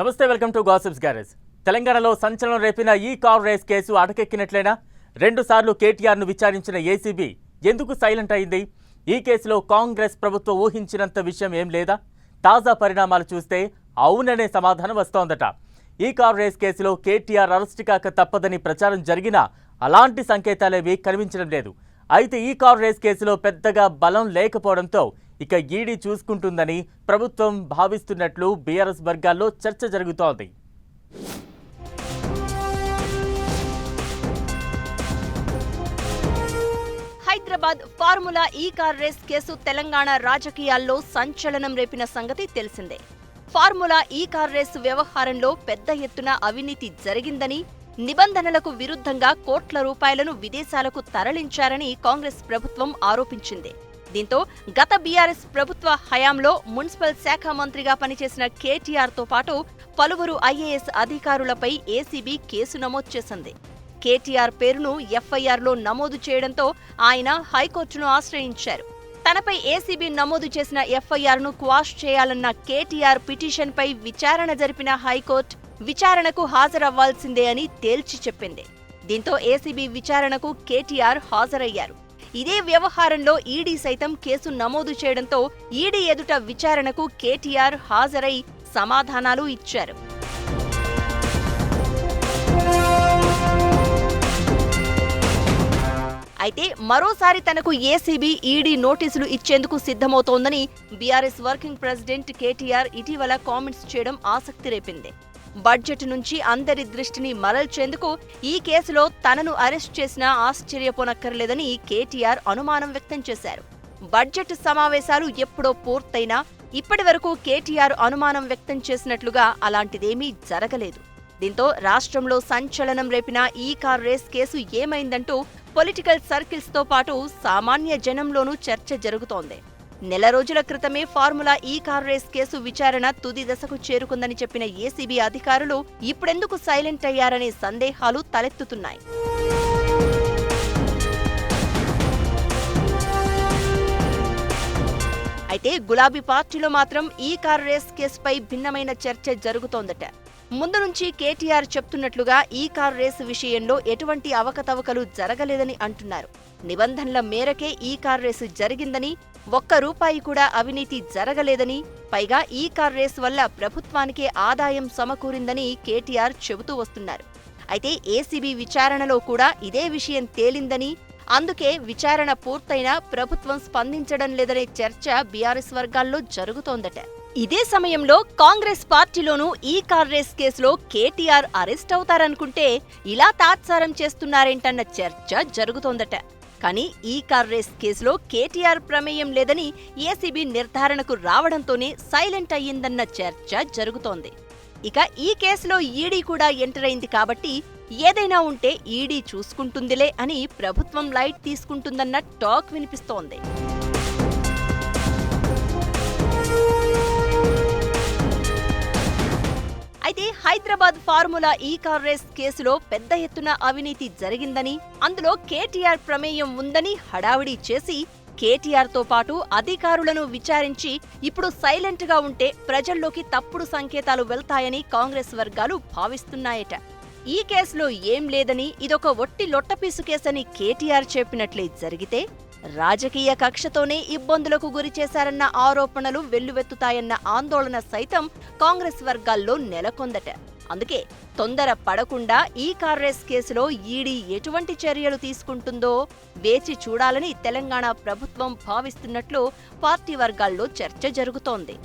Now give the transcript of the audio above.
నమస్తే welcome to gossips garage. తెలంగాణలో సంచలనం రేపిన ఈ కార్ రేస్ కేసు అటకెక్కినట్లేనా? రెండుసార్లు కేటీఆర్ను విచారించిన ఏసీబీ ఎందుకు సైలెంట్ అయింది? ఈ కేసులో కాంగ్రెస్ ప్రభుత్వం ఊహించినంత విషయం ఏం లేదా? తాజా పరిణామాలు చూస్తే అవుననే సమాధానం వస్తోందట. ఈ కార్ రేస్ కేసులో కేటీఆర్ అరెస్ట్ కాక తప్పదని ప్రచారం జరిగినా అలాంటి సంకేతాలేవి కనిపించడం లేదు. అయితే ఈ కార్ రేస్ కేసులో పెద్దగా బలం లేకపోవడంతో ఇక ఈడీ చూసుకుంటుందని ప్రభుత్వం భావిస్తున్నట్లు బీఆర్ఎస్ వర్గాల్లో చర్చ జరుగుతోంది. Hyderabad formula E car race case Telangana రాజకీయాల్లో సంచలనం రేపిన సంగతి తెలిసిందే. ఫార్ములా ఈ కార్ రేసు వ్యవహారంలో పెద్ద ఎత్తున అవినీతి జరిగిందని నిబంధనలకు విరుద్ధంగా కోట్ల రూపాయలను విదేశాలకు తరలించారని కాంగ్రెస్ ప్రభుత్వం ఆరోపించింది. దీంతో గత బీఆర్ఎస్ ప్రభుత్వ హయాంలో మున్సిపల్ శాఖ మంత్రిగా పనిచేసిన కేటీఆర్తో పాటు పలువురు ఐఏఎస్ అధికారులపై ఏసీబీ కేసు నమోదు చేసింది. కేటీఆర్ పేరును ఎఫ్ఐఆర్లో నమోదు చేయడంతో ఆయన హైకోర్టును ఆశ్రయించారు. తనపై ఏసీబీ నమోదు చేసిన ఎఫ్ఐఆర్ను క్వాష్ చేయాలన్న కేటీఆర్ పిటిషన్పై విచారణ జరిపిన హైకోర్టు విచారణకు హాజరవ్వాల్సిందే అని తేల్చి చెప్పింది. దీంతో ఏసీబీ విచారణకు కేటీఆర్ హాజరయ్యారు. ఇదే వ్యవహారంలో ఈడీ సైతం కేసు నమోదు చేయడంతో ఈడీ ఎదుట విచారణకు కేటీఆర్ హాజరై సమాధానాలు ఇచ్చారు. అయితే మరోసారి తనకు ఏసీబీ ఈడీ నోటీసులు ఇచ్చేందుకు సిద్ధమవుతోందని బీఆర్ఎస్ వర్కింగ్ ప్రెసిడెంట్ కేటీఆర్ ఇటీవల కామెంట్స్ చేయడం ఆసక్తి రేపింది. బడ్జెట్ నుంచి అందరి దృష్టిని మరల్చేందుకు ఈ కేసులో తనను అరెస్ట్ చేసినా ఆశ్చర్యపోనక్కర్లేదని కేటీఆర్ అనుమానం వ్యక్తం చేశారు. బడ్జెట్ సమావేశాలు ఎప్పుడో పూర్తయినా ఇప్పటి వరకు కేటీఆర్ అనుమానం వ్యక్తం చేసినట్లుగా అలాంటిదేమీ జరగలేదు. దీంతో రాష్ట్రంలో సంచలనం రేపిన ఈ కార్ రేస్ కేసు ఏమైందంటూ పొలిటికల్ సర్కిల్స్తో పాటు సామాన్య జనంలోనూ చర్చ జరుగుతోంది. నెల రోజుల క్రితమే formula E car race case విచారణ తుది దశకు చేరుకుందని చెప్పిన ఏసీబీ అధికారులు ఇప్పుడెందుకు సైలెంట్ అయ్యారనే సందేహాలు తలెత్తుతున్నాయి. అయితే గులాబీ పార్టీలో మాత్రం ఈ కార్ రేస్ కేసుపై భిన్నమైన చర్చ జరుగుతోందట. ముందు నుంచి కేటీఆర్ చెప్తున్నట్లుగా ఈ కార్ రేసు విషయంలో ఎటువంటి అవకతవకలు జరగలేదని అంటున్నారు. నిబంధనల మేరకే ఈ కార్ రేసు జరిగిందని ఒక్క రూపాయి కూడా అవినీతి జరగలేదని పైగా ఈ కార్ రేస్ వల్ల ప్రభుత్వానికే ఆదాయం సమకూరిందని కేటీఆర్ చెబుతూ వస్తున్నారు. అయితే ఏసీబీ విచారణలో కూడా ఇదే విషయం తేలిందని అందుకే విచారణ పూర్తయినా ప్రభుత్వం స్పందించడం లేదనే చర్చ బీఆర్ఎస్ వర్గాల్లో జరుగుతోందట. ఇదే సమయంలో కాంగ్రెస్ పార్టీలోనూ ఈ కార్ రేస్ కేసులో కేటీఆర్ అరెస్ట్ అవుతారనుకుంటే ఇలా తాత్సారం చేస్తున్నారేంటన్న చర్చ జరుగుతోందట. కానీ ఈ కార్ రేస్ కేసులో కేటీఆర్ ప్రమేయం లేదని ఏసీబీ నిర్ధారణకు రావడంతోనే సైలెంట్ అయ్యిందన్న చర్చ జరుగుతోంది. ఇక ఈ కేసులో ఈడీ కూడా ఎంటర్ అయింది కాబట్టి ఏదైనా ఉంటే ఈడీ చూసుకుంటుందిలే అని ప్రభుత్వం లైట్ తీసుకుంటుందన్న టాక్ వినిపిస్తోంది. Hyderabad formula E car race కేసులో పెద్ద ఎత్తున అవినీతి జరిగిందని అందులో కేటీఆర్ ప్రమేయం ఉందని హడావిడి చేసి కేటీఆర్తో పాటు అధికారులను విచారించి ఇప్పుడు సైలెంట్గా ఉంటే ప్రజల్లోకి తప్పుడు సంకేతాలు వెళ్తాయని కాంగ్రెస్ వర్గాలు భావిస్తున్నాయట. ఈ కేసులో ఏం లేదని ఇదొక ఒట్టి లొట్టపీసు కేసని కేటీఆర్ చెప్పినట్లే జరిగితే రాజకీయ కక్షతోనే ఇబ్బందులకు గురి చేశారన్న ఆరోపణలు వెల్లువెత్తుతాయన్న ఆందోళన సైతం కాంగ్రెస్ వర్గాల్లో నెలకొందట. అందుకే తొందర పడకుండా ఈ కార్రెస్ కేసులో ఈడీ ఎటువంటి చర్యలు తీసుకుంటుందో వేచి చూడాలని తెలంగాణ ప్రభుత్వం భావిస్తున్నట్లు పార్టీ వర్గాల్లో చర్చ జరుగుతోంది.